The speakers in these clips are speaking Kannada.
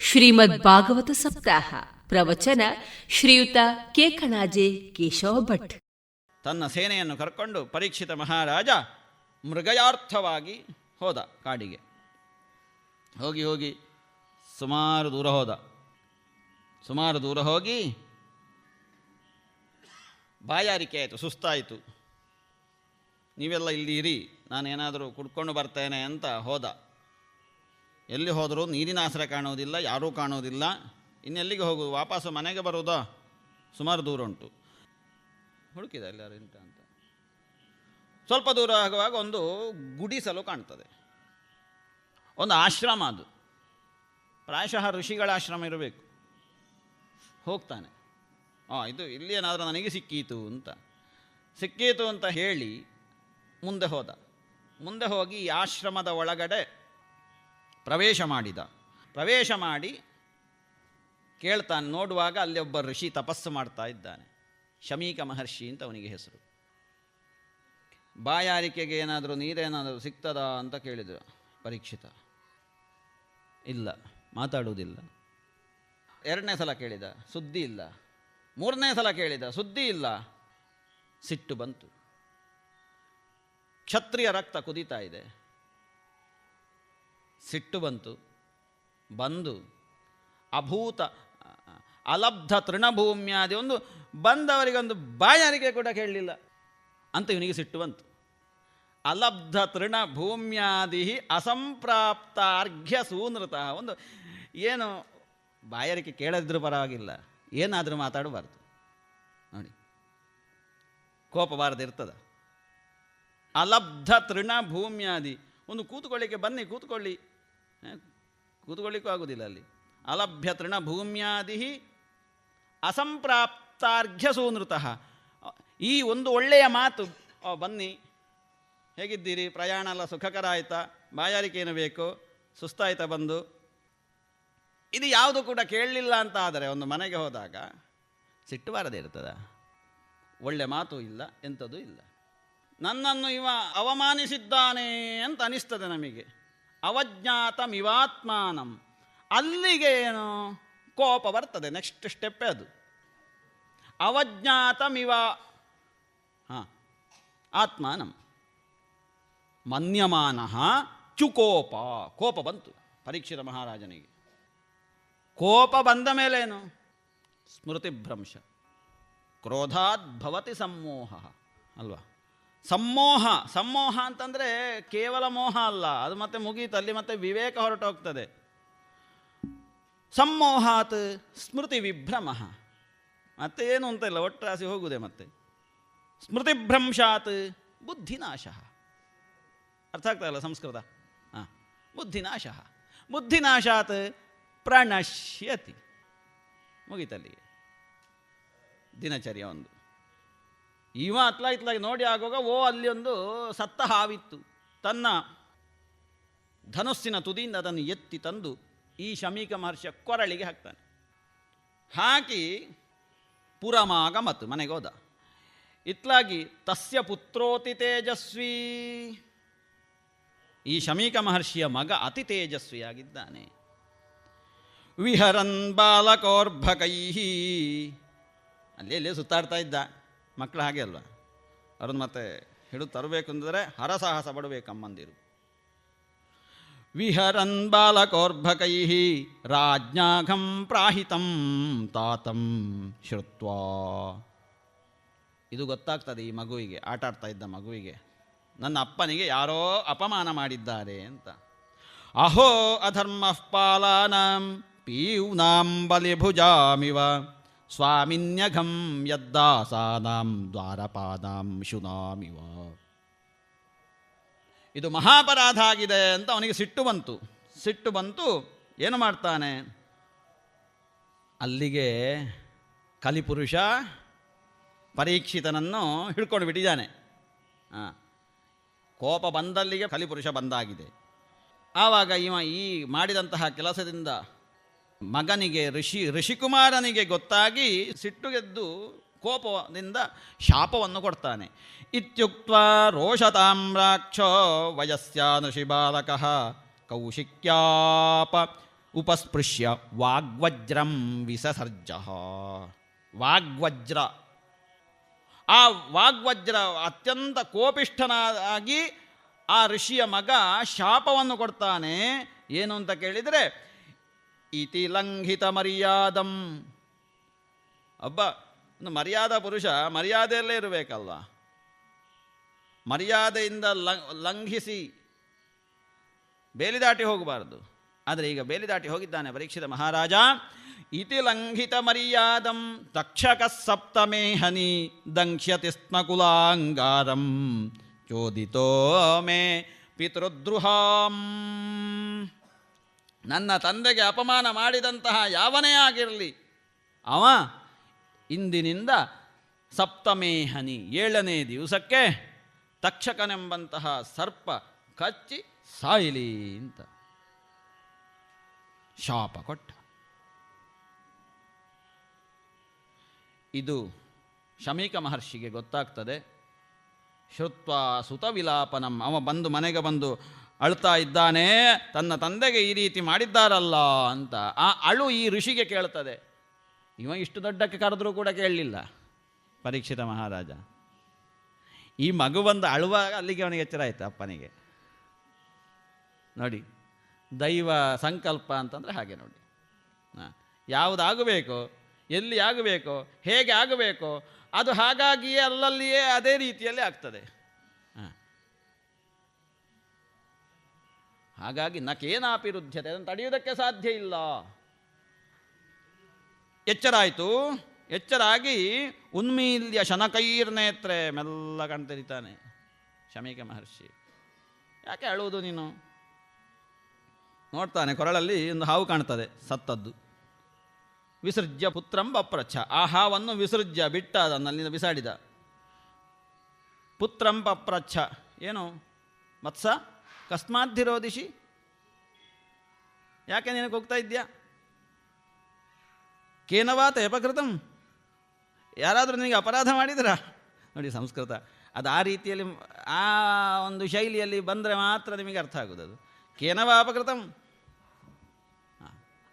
ಶ್ರೀಮದ್ ಭಾಗವತ ಸಪ್ತಾಹ, ಪ್ರವಚನ, ಶ್ರೀಯುತ ಕೇಕಣಾಜೆ ಕೇಶವ ಭಟ್. ತನ್ನ ಸೇನೆಯನ್ನು ಕರ್ಕೊಂಡು ಪರೀಕ್ಷಿತ ಮಹಾರಾಜ ಮೃಗಯಾರ್ಥವಾಗಿ ಹೋದ ಕಾಡಿಗೆ. ಹೋಗಿ ಹೋಗಿ ಸುಮಾರು ದೂರ ಹೋದ. ಸುಮಾರು ದೂರ ಹೋಗಿ ಬಾಯಾರಿಕೆ ಆಯಿತು, ಸುಸ್ತಾಯಿತು. ನೀವೆಲ್ಲ ಇಲ್ಲಿ ಇರಿ, ನಾನೇನಾದರೂ ಕುಡ್ಕೊಂಡು ಬರ್ತೇನೆ ಅಂತ ಹೋದ. ಎಲ್ಲಿ ಹೋದರೂ ನೀರಿನ ಆಸರೆ ಕಾಣೋದಿಲ್ಲ ಯಾರೂ ಕಾಣೋದಿಲ್ಲ ಇನ್ನೆಲ್ಲಿಗೆ ಹೋಗೋದು ವಾಪಸ್ಸು ಮನೆಗೆ ಬರೋದಾ ಸುಮಾರು ದೂರ ಉಂಟು. ಹುಡುಕಿದ ಎಲ್ಲರೂ ಉಂಟ ಅಂತ. ಸ್ವಲ್ಪ ದೂರ ಆಗುವಾಗ ಒಂದು ಗುಡಿಸಲು ಕಾಣ್ತದೆ. ಒಂದು ಆಶ್ರಮ ಅದು. ಪ್ರಾಯಶಃ ಋಷಿಗಳ ಆಶ್ರಮ ಇರಬೇಕು. ಹೋಗ್ತಾನೆ. ಹಾಂ ಇದು ಇಲ್ಲಿ ಏನಾದರೂ ನನಗೆ ಸಿಕ್ಕೀತು ಅಂತ. ಸಿಕ್ಕೀತು ಅಂತ ಹೇಳಿ ಮುಂದೆ ಹೋದ. ಮುಂದೆ ಹೋಗಿ ಆಶ್ರಮದ ಒಳಗಡೆ ಪ್ರವೇಶ ಮಾಡಿದ. ಪ್ರವೇಶ ಮಾಡಿ ಕೇಳ್ತಾನೆ, ನೋಡುವಾಗ ಅಲ್ಲಿ ಒಬ್ಬ ಋಷಿ ತಪಸ್ಸು ಮಾಡ್ತಾ ಇದ್ದಾನೆ. ಶಮೀಕ ಮಹರ್ಷಿ ಅಂತ ಅವನಿಗೆ ಹೆಸರು. ಬಾಯಾರಿಕೆಗೆ ಏನಾದರೂ ನೀರೇನಾದರೂ ಸಿಗ್ತದಾ ಅಂತ ಕೇಳಿದರು. ಪರೀಕ್ಷಿತ. ಇಲ್ಲ, ಮಾತಾಡುವುದಿಲ್ಲ. ಎರಡನೇ ಸಲ ಕೇಳಿದ, ಸುದ್ದಿ ಇಲ್ಲ. ಮೂರನೇ ಸಲ ಕೇಳಿದ, ಸುದ್ದಿ ಇಲ್ಲ. ಸಿಟ್ಟು ಬಂತು. ಕ್ಷತ್ರಿಯ ರಕ್ತ ಕುದೀತಾ ಇದೆ. ಸಿಟ್ಟು ಬಂತು, ಬಂದು ಅಭೂತ, ಅಲಬ್ಧ ತೃಣಭೂಮ್ಯಾದಿ ಒಂದು ಬಂದವರಿಗೊಂದು ಬಾಯಾರಿಕೆ ಕೂಡ ಕೇಳಲಿಲ್ಲ. ಅಂತ ಇವನಿಗೆ ಸಿಟ್ಟು ಬಂತು. ಅಲಬ್ಧ ತೃಣಭೂಮ್ಯಾದಿ ಅಸಂಪ್ರಾಪ್ತ ಅರ್ಘ್ಯ ಸೂನೃತ ಒಂದು ಏನು ಬಾಯಾರಿಕೆ ಕೇಳದಿದ್ರೂ ಪರವಾಗಿಲ್ಲ, ಏನಾದರೂ ಮಾತಾಡಬಾರ್ದು. ನೋಡಿ, ಕೋಪ ಬಾರದಿರ್ತದ ಅಲಬ್ಧ ತೃಣ ಭೂಮ್ಯಾದಿ ಒಂದು ಕೂತ್ಕೊಳ್ಳಿಕ್ಕೆ ಬನ್ನಿ, ಕೂತ್ಕೊಳ್ಳಿ. ಕೂತ್ಕೊಳ್ಳಿಕ್ಕೂ ಆಗೋದಿಲ್ಲ ಅಲ್ಲಿ. ಅಲಭ್ಯ ತೃಣ ಭೂಮ್ಯಾದಿ ಅಸಂಪ್ರಾಪ್ತಾರ್ಘ್ಯ ಸೂನೃತಃ. ಈ ಒಂದು ಒಳ್ಳೆಯ ಮಾತು ಬನ್ನಿ. ಹೇಗಿದ್ದೀರಿ? ಪ್ರಯಾಣ ಎಲ್ಲ ಸುಖಕರ ಆಯಿತಾ? ಬಾಯಾರಿಕೆ ಏನು ಬೇಕು? ಸುಸ್ತಾಯ್ತಾ ಬಂದು? ಇದು ಯಾವುದು ಕೂಡ ಕೇಳಲಿಲ್ಲ ಅಂತ ಆದರೆ ಒಂದು ಮನೆಗೆ ಹೋದಾಗ ಸಿಟ್ಟು ಬಾರದೇ ಇರ್ತದ? ಒಳ್ಳೆ ಮಾತು ಇಲ್ಲ, ಎಂಥದ್ದು ಇಲ್ಲ. ನನ್ನನ್ನು ಇವ ಅವಮಾನಿಸಿದ್ದಾನೆ ಅಂತ ಅನಿಸ್ತದೆ ನಮಗೆ. ಅವಜ್ಞಾತಮಿವಾತ್ಮಾನಂ. ಅಲ್ಲಿಗೆ ಏನು? ಕೋಪ ಬರ್ತದೆ. ನೆಕ್ಸ್ಟ್ ಸ್ಟೆಪ್ಪೇ ಅದು. ಅವಜ್ಞಾತಮಿವ, ಹಾಂ, ಆತ್ಮಾನಂ. ಮನ್ಯಮಾನ ಚುಕೋಪ. ಕೋಪ ಬಂತು ಪರೀಕ್ಷಿತ ಮಹಾರಾಜನಿಗೆ. ಕೋಪ ಬಂದ ಮೇಲೇನು? ಸ್ಮೃತಿಭ್ರಂಶ. ಕ್ರೋಧಾತ್ ಭವತಿ ಸಮ್ಮೋಹ. ಅಲ್ವಾ? ಸಮ್ಮೋಹ ಸಮ್ಮೋಹ ಅಂತಂದರೆ ಕೇವಲ ಮೋಹ ಅಲ್ಲ, ಅದು ಮತ್ತೆ ಮುಗೀತು, ಅಲ್ಲಿ ಮತ್ತೆ ವಿವೇಕ ಹೊರಟೋಗ್ತದೆ ಸಮ್ಮೋಹಾತ್ ಸ್ಮೃತಿ ವಿಭ್ರಮ. ಮತ್ತೆ ಏನು ಅಂತ ಇಲ್ಲ ಒಟ್ಟಾಸಿ ಹೋಗುದೆ ಮತ್ತೆ. ಸ್ಮೃತಿಭ್ರಂಶಾತ್ ಬುದ್ಧಿನಾಶ. ಅರ್ಥ ಆಗ್ತಾಯಿಲ್ಲ ಸಂಸ್ಕೃತ? ಹಾಂ, ಬುದ್ಧಿನಾಶ. ಬುದ್ಧಿನಾಶಾತ್ ಪ್ರಣಶ್ಯತಿ. ಮುಗೀತಲ್ಲಿಗೆ. ದಿನಚರ್ಯ ಒಂದು. ಇವ ಅತ್ಲ ಇತ್ಲಾಗಿ ನೋಡಿ ಆಗುವಾಗ ಓ, ಅಲ್ಲಿ ಒಂದು ಸತ್ತ ಹಾವಿತ್ತು. ತನ್ನ ಧನುಸ್ಸಿನ ತುದಿಯಿಂದ ಅದನ್ನು ಎತ್ತಿ ತಂದು ಈ ಶಮೀಕ ಮಹರ್ಷಿಯ ಕೊರಳಿಗೆ ಹಾಕ್ತಾನೆ. ಹಾಕಿ ಪುರಮಾಗ ಮತ್ತು ಮನೆಗೆ ಹೋದ. ಇತ್ಲಾಗಿ, ತಸ್ಯ ಪುತ್ರೋತಿ ತೇಜಸ್ವಿ. ಈ ಶಮೀಕ ಮಹರ್ಷಿಯ ಮಗ ಅತಿ ತೇಜಸ್ವಿಯಾಗಿದ್ದಾನೆ. ವಿಹರನ್ ಬಾಲಕೋರ್ಭಕೈ ಅಲ್ಲಿ ಸುತ್ತಾಡ್ತಾ ಇದ್ದ. ಮಕ್ಕಳು ಹಾಗೆ ಅಲ್ವಾ? ಅವ್ರನ್ನ ಮತ್ತೆ ಹಿಡಿದು ತರಬೇಕು ಅಂದರೆ ಹರಸಾಹಸ ಪಡಬೇಕು ಅಮ್ಮಂದಿರು. ವಿಹರನ್ ಬಾಲಕೋರ್ಭಕೈ ರಾಜ್ಞಾಘಂ ಪ್ರಾಹಿತಂ ತಾತಂ ಶ್ರುತ್ವಾ ಇದು ಗೊತ್ತಾಗ್ತದೆ ಈ ಮಗುವಿಗೆ ಆಟ ಆಡ್ತಾ ಇದ್ದ ಮಗುವಿಗೆ. ನನ್ನ ಅಪ್ಪನಿಗೆ ಯಾರೋ ಅಪಮಾನ ಮಾಡಿದ್ದಾರೆ ಅಂತ. ಅಹೋ ಅಧರ್ಮ ಪಾಲಾನಂ ಪೀವ್ನಾಂ ಬಲಿಭುಜಾಮಿವ. ಸ್ವಾಮಿನ್ಯಘಂ ಯದ್ದಾಸಾನಾಂ ದ್ವಾರಪಾದಾಂ ಶುನಾಮಿವ. ಇದು ಮಹಾಪರಾಧ ಆಗಿದೆ ಅಂತ ಅವನಿಗೆ ಸಿಟ್ಟು ಬಂತು. ಸಿಟ್ಟು ಬಂತು, ಏನು ಮಾಡ್ತಾನೆ? ಅಲ್ಲಿಗೆ ಕಲಿಪುರುಷ ಪರೀಕ್ಷಿತನನ್ನು ಹಿಡ್ಕೊಂಡು ಬಿಟ್ಟಿದ್ದಾನೆ. ಕೋಪ ಬಂದಲ್ಲಿಗೆ ಕಲಿಪುರುಷ ಬಂದಾಗಿದೆ. ಆವಾಗ ಇವ ಈ ಮಾಡಿದಂತಹ ಕೆಲಸದಿಂದ ಮಗನಿಗೆ ಋಷಿ, ಋಷಿಕುಮಾರನಿಗೆ ಗೊತ್ತಾಗಿ ಸಿಟ್ಟುಗೆದ್ದು ಕೋಪದಿಂದ ಶಾಪವನ್ನು ಕೊಡ್ತಾನೆ. ಇತ್ಯುಕ್ತ ರೋಷತಾಮ್ರಾಕ್ಷೋ ವಯಸ್ಸಾನುಷಿ ಬಾಲಕ ಕೌಶಿಕ್ಯಾಪ ಉಪಸ್ಪೃಶ್ಯ ವಾಗ್ವಜ್ರಂ ವಿಸಸರ್ಜ. ವಾಗ್ವಜ್ರ. ಆ ವಾಗ್ವಜ್ರ ಅತ್ಯಂತ ಕೋಪಿಷ್ಠನಾಗಿ ಆ ಋಷಿಯ ಮಗ ಶಾಪವನ್ನು ಕೊಡ್ತಾನೆ. ಏನು ಅಂತ ಕೇಳಿದರೆ ಇತಿ ಲಂಘಿತ ಮರ್ಯಾದಂ. ಅಬ್ಬ ಒಂದು ಮರ್ಯಾದಾ ಪುರುಷ ಮರ್ಯಾದೆಯಲ್ಲೇ ಇರಬೇಕಲ್ವ ಮರ್ಯಾದೆಯಿಂದ ಲಂಘಿಸಿ ಬೇಲಿ ದಾಟಿ ಹೋಗಬಾರದು. ಆದರೆ ಈಗ ಬೇಲಿ ದಾಟಿ ಹೋಗಿದ್ದಾನೆ ಪರೀಕ್ಷಿತ ಮಹಾರಾಜ. ಇತಿ ಲಂಘಿತ ಮರ್ಯಾದಂ ತಕ್ಷಕ ಸಪ್ತಮೇ ಹನಿ ದಂಕ್ಷ್ಯತಿ ಸ್ನಕುಲಾಂಗಾರಂ ಚೋದಿತೋ ಮೇ ಪಿತೃದ್ರುಹಾಂ. ನನ್ನ ತಂದೆಗೆ ಅಪಮಾನ ಮಾಡಿದಂತಹ ಯಾವನೇ ಆಗಿರಲಿ, ಅವ ಇಂದಿನಿಂದ ಸಪ್ತಮೇಹನಿ ಏಳನೇ ದಿವಸಕ್ಕೆ ತಕ್ಷಕನೆಂಬಂತಹ ಸರ್ಪ ಕಚ್ಚಿ ಸಾಯಿಲಿ ಅಂತ. ಶಾಪ ಕೊಟ್ಟ. ಇದು ಶಮೀಕ ಮಹರ್ಷಿಗೆ ಗೊತ್ತಾಗ್ತದೆ. ಶ್ರುತ್ವ ಸುತವಿಲಾಪನಂ. ಅವ ಬಂದು ಮನೆಗೆ ಬಂದು ಅಳ್ತಾ ಇದ್ದಾನೆ, ತನ್ನ ತಂದೆಗೆ ಈ ರೀತಿ ಮಾಡಿದ್ದಾರಲ್ಲ ಅಂತ ಆ ಅಳು ಈ ಋಷಿಗೆ ಕೇಳ್ತದೆ. ಇವ ಇಷ್ಟು ದೊಡ್ಡಕ್ಕೆ ಕರೆದರೂ ಕೂಡ ಕೇಳಲಿಲ್ಲ, ಪರೀಕ್ಷಿತ ಮಹಾರಾಜ. ಈ ಮಗು ಬಂದು ಅಳುವಾಗ ಅಲ್ಲಿಗೆ ಅವನಿಗೆ ಎಚ್ಚರ ಆಯಿತು, ಅಪ್ಪನಿಗೆ. ನೋಡಿ, ದೈವ ಸಂಕಲ್ಪ ಅಂತಂದರೆ ಹಾಗೆ ನೋಡಿ. ಯಾವುದಾಗಬೇಕು, ಎಲ್ಲಿ ಆಗಬೇಕು, ಹೇಗೆ ಆಗಬೇಕು, ಅದು ಹಾಗಾಗಿಯೇ ಅಲ್ಲಲ್ಲಿಯೇ ಅದೇ ರೀತಿಯಲ್ಲಿ ಆಗ್ತದೆ. ಹಾಗಾಗಿ ನಕೇನಾಪಿ ರುದ್ಧತೆ ಅದನ್ನು ತಡೆಯುವುದಕ್ಕೆ ಸಾಧ್ಯ ಇಲ್ಲ. ಎಚ್ಚರಾಯಿತು. ಎಚ್ಚರಾಗಿ ಉನ್ಮೀಲ್ಯ ಶನಕೈರ್ನೇತ್ರೆ ಮೆಲ್ಲ ಕಣ್ತರಿತಾನೆ ಶಮೀಕ ಮಹರ್ಷಿ. ಯಾಕೆ ಅಳುವುದು ನೀನು? ನೋಡ್ತಾನೆ ಕೊರಳಲ್ಲಿ ಒಂದು ಹಾವು ಕಾಣ್ತದೆ ಸತ್ತದ್ದು. ವಿಸರ್ಜ್ಯ ಪುತ್ರಂ ಬಪ್ರಚ್ಛ ಆ ಹಾವನ್ನು ವಿಸರ್ಜ್ಯ ಬಿಟ್ಟ ಅದನ್ನು ಅಲ್ಲಿಂದ ಬಿಸಾಡಿದ. ಪುತ್ರಂ ಪಪ್ರಚ್ಛ ಏನು? ಮತ್ಸ? ಕಸ್ಮಾದ್ಧಿರೋದಿಶಿ ಯಾಕೆ ನಿನಗೆ ಹೋಗ್ತಾ ಇದ್ಯಾ? ಕೇನವಾತ ಅಪಕೃತಂ ಯಾರಾದರೂ ನಿನಗೆ ಅಪರಾಧ ಮಾಡಿದ್ರಾ? ನೋಡಿ ಸಂಸ್ಕೃತ, ಅದು ಆ ರೀತಿಯಲ್ಲಿ, ಆ ಒಂದು ಶೈಲಿಯಲ್ಲಿ ಬಂದರೆ ಮಾತ್ರ ನಿಮಗೆ ಅರ್ಥ ಆಗೋದು ಅದು ಕೇನವ ಅಪಕೃತಂ?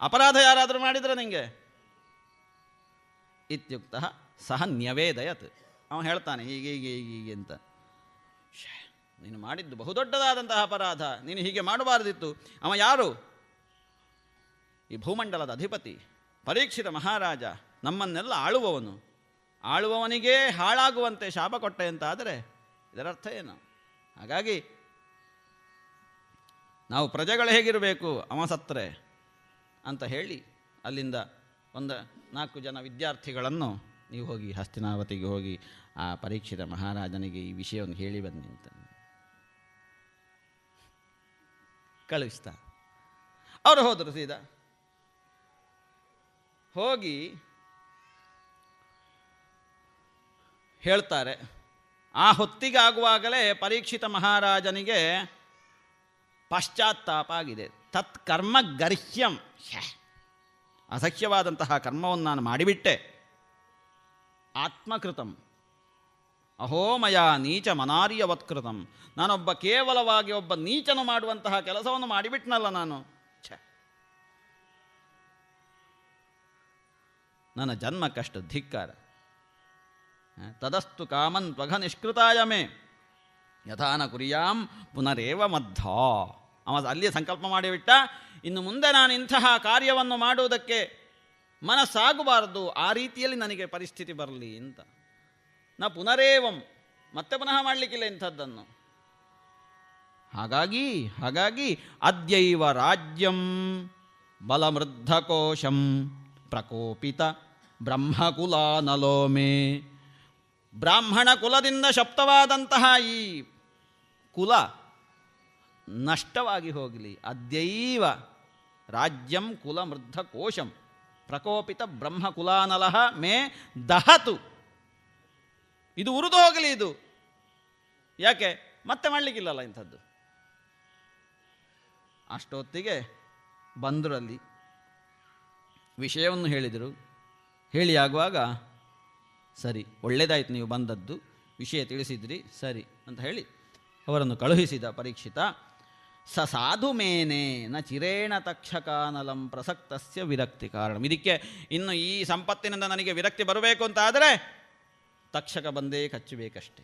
ಅಪರಾಧ ಯಾರಾದರೂ ಮಾಡಿದ್ರೆ ನಿಮಗೆ ಇತ್ಯುಕ್ತ ಸಹ ನ್ಯವೇದಯತ್. ಅವನು ಹೇಳ್ತಾನೆ, ಹೀಗೆ ಹೀಗೆ ಹೀಗೆ ಅಂತ. ನೀನು ಮಾಡಿದ್ದು ಬಹುದೊಡ್ಡದಾದಂತಹ ಅಪರಾಧ. ನೀನು ಹೀಗೆ ಮಾಡಬಾರದಿತ್ತು. ಅವ ಯಾರು? ಈ ಭೂಮಂಡಲದ ಅಧಿಪತಿ, ಪರೀಕ್ಷಿತ ಮಹಾರಾಜ, ನಮ್ಮನ್ನೆಲ್ಲ ಆಳುವವನು. ಆಳುವವನಿಗೇ ಹಾಳಾಗುವಂತೆ ಶಾಪ ಕೊಟ್ಟೆ ಅಂತಾದರೆ ಇದರರ್ಥ ಏನು? ಹಾಗಾಗಿ ನಾವು ಪ್ರಜೆಗಳು ಹೇಗಿರಬೇಕು? ಅವ ಸತ್ತರೆ ಅಂತ ಹೇಳಿ ಅಲ್ಲಿಂದ ಒಂದು ನಾಲ್ಕು ಜನ ವಿದ್ಯಾರ್ಥಿಗಳನ್ನು ನೀವು ಹೋಗಿ ಹಸ್ತಿನಾವತಿಗೆ ಹೋಗಿ ಆ ಪರೀಕ್ಷಿತ ಮಹಾರಾಜನಿಗೆ ಈ ವಿಷಯವನ್ನು ಹೇಳಿ ಬನ್ನಿ ಕಳುಹಿಸ್ತಾ ಅವರು ಹೋದರು ಸೀದಾ. ಹೋಗಿ ಹೇಳ್ತಾರೆ, ಆ ಹೊತ್ತಿಗಾಗುವಾಗಲೇ ಪರೀಕ್ಷಿತ ಮಹಾರಾಜನಿಗೆ ಪಶ್ಚಾತ್ತಾಪ ಆಗಿದೆ. ತತ್ ಕರ್ಮ ಗರ್ಹ್ಯಂ. ಅಸಹ್ಯವಾದಂತಹ ಕರ್ಮವನ್ನು ನಾನು ಮಾಡಿಬಿಟ್ಟೆ. ಆತ್ಮಕೃತಂ. ಅಹೋಮಯ ನೀಚ ಮನಾರ್ಯವತ್ಕೃತಂ. ನಾನೊಬ್ಬ ಕೇವಲವಾಗಿ ಒಬ್ಬ ನೀಚನು ಮಾಡುವಂತಹ ಕೆಲಸವನ್ನು ಮಾಡಿಬಿಟ್ನಲ್ಲ ನಾನು. ನನ್ನ ನನ್ನ ಜನ್ಮಕ್ಕಷ್ಟು ಧಿಕ್ಕಾರ. ತದಸ್ತು ಕಾಮನ್ ತ್ವಘ ನಿಷ್ಕೃತಾಯ ಮೇ. ಯಥಾನ ಕುರಿಯಾಂ ಪುನರೇವ ಮದ್ಧ. ಅವ ಅಲ್ಲಿ ಸಂಕಲ್ಪ ಮಾಡಿಬಿಟ್ಟ. ಇನ್ನು ಮುಂದೆ ನಾನು ಇಂತಹ ಕಾರ್ಯವನ್ನು ಮಾಡುವುದಕ್ಕೆ ಮನಸ್ಸಾಗಬಾರದು. ಆ ರೀತಿಯಲ್ಲಿ ನನಗೆ ಪರಿಸ್ಥಿತಿ ಬರಲಿ ಅಂತ. ನಾ ಪುನರೇವಂ. ಮತ್ತೆ ಪುನಃ ಮಾಡಲಿಕ್ಕಿಲ್ಲ ಇಂಥದ್ದನ್ನು. ಹಾಗಾಗಿ ಹಾಗಾಗಿ ಅದ್ಯೈವ ರಾಜ್ಯಂ ಬಲಮೃದ್ಧಕೋಶಂ ಪ್ರಕೋಪಿತ ಬ್ರಹ್ಮಕುಲಾನಲೋ ಮೇ ಬ್ರಾಹ್ಮಣ ಕುಲದಿಂದ ಶಪ್ತವಾದಂತಹ ಈ ಕುಲ ನಷ್ಟವಾಗಿ ಹೋಗಲಿ. ಅದ್ಯೈವ ರಾಜ್ಯಂ ಕುಲಮೃದ್ಧಕೋಶಂ ಪ್ರಕೋಪಿತ ಬ್ರಹ್ಮಕುಲಾನಲಹ ಮೇ ದಹತು. ಇದು ಉರಿದು ಹೋಗಲಿ ಇದು. ಯಾಕೆ? ಮತ್ತೆ ಮಾಡಲಿಕ್ಕಿಲ್ಲಲ್ಲ ಇಂಥದ್ದು. ಅಷ್ಟೊತ್ತಿಗೆ ಬಂದರು ಅಲ್ಲಿ ವಿಷಯವನ್ನು ಹೇಳಿದರು. ಹೇಳಿ ಆಗುವಾಗ, ಸರಿ ಒಳ್ಳೆಯದಾಯ್ತು ನೀವು ಬಂದದ್ದು, ವಿಷಯ ತಿಳಿಸಿದ್ರಿ, ಸರಿ ಅಂತ ಹೇಳಿ ಅವರನ್ನು ಕಳುಹಿಸಿದ ಪರೀಕ್ಷಿತ, ಸ ಸಾಧು ಮೇನೆ ನ ಚಿರೇಣ ತಕ್ಷಕಾನಲಂ ಪ್ರಸಕ್ತಸ್ಯ ವಿರಕ್ತಿ ಕಾರಣ. ಇದಕ್ಕೆ ಇನ್ನು ಈ ಸಂಪತ್ತಿನಿಂದ ನನಗೆ ವಿರಕ್ತಿ ಬರಬೇಕು ಅಂತ ಆದರೆ ತಕ್ಷಕ ಬಂದೇ ಕಚ್ಚಬೇಕಷ್ಟೇ.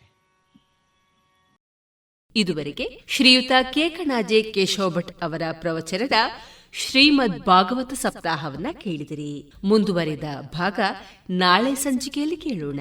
ಇದುವರೆಗೆ ಶ್ರೀಯುತ ಕೇಕಣಾಜೆ ಕೇಶವ ಭಟ್ ಅವರ ಪ್ರವಚನದ ಶ್ರೀಮದ್ ಭಾಗವತ ಸಪ್ತಾಹವನ್ನ ಕೇಳಿದಿರಿ. ಮುಂದುವರೆದ ಭಾಗ ನಾಳೆ ಸಂಚಿಕೆಯಲ್ಲಿ ಕೇಳೋಣ.